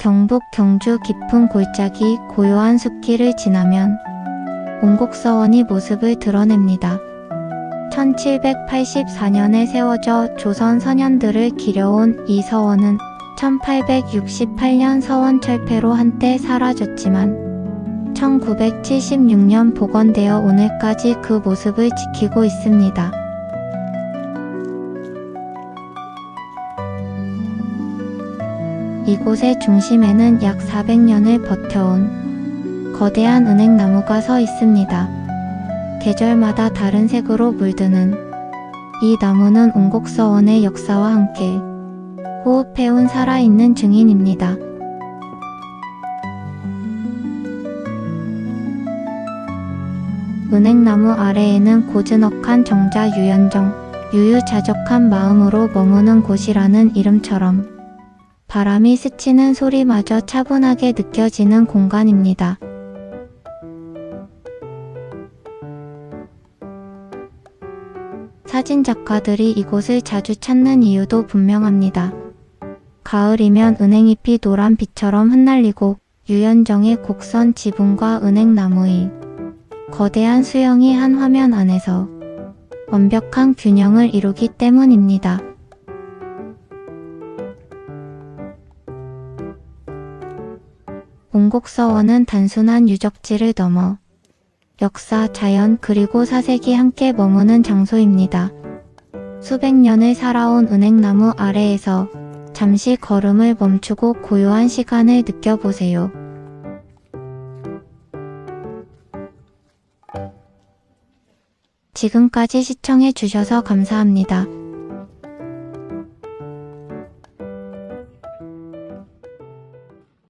경북 경주 깊은 골짜기 고요한 숲길을 지나면 옹곡서원이 모습을 드러냅니다. 1784년에 세워져 조선 선현들을 기려온 이 서원은 1868년 서원 철폐로 한때 사라졌지만 1976년 복원되어 오늘까지 그 모습을 지키고 있습니다. 이곳의 중심에는 약 400년을 버텨온 거대한 은행나무가 서 있습니다. 계절마다 다른 색으로 물드는 이 나무는 옹곡서원의 역사와 함께 호흡해온 살아있는 증인입니다. 은행나무 아래에는 고즈넉한 정자 유연정, 유유자적한 마음으로 머무는 곳이라는 이름처럼 바람이 스치는 소리마저 차분하게 느껴지는 공간입니다. 사진 작가들이 이곳을 자주 찾는 이유도 분명합니다. 가을이면 은행잎이 노란 빛처럼 흩날리고 유연정의 곡선 지붕과 은행나무의 거대한 수영이 한 화면 안에서 완벽한 균형을 이루기 때문입니다. 옹곡서원은 단순한 유적지를 넘어 역사, 자연, 그리고 사색이 함께 머무는 장소입니다. 수백 년을 살아온 은행나무 아래에서 잠시 걸음을 멈추고 고요한 시간을 느껴보세요. 지금까지 시청해 주셔서 감사합니다.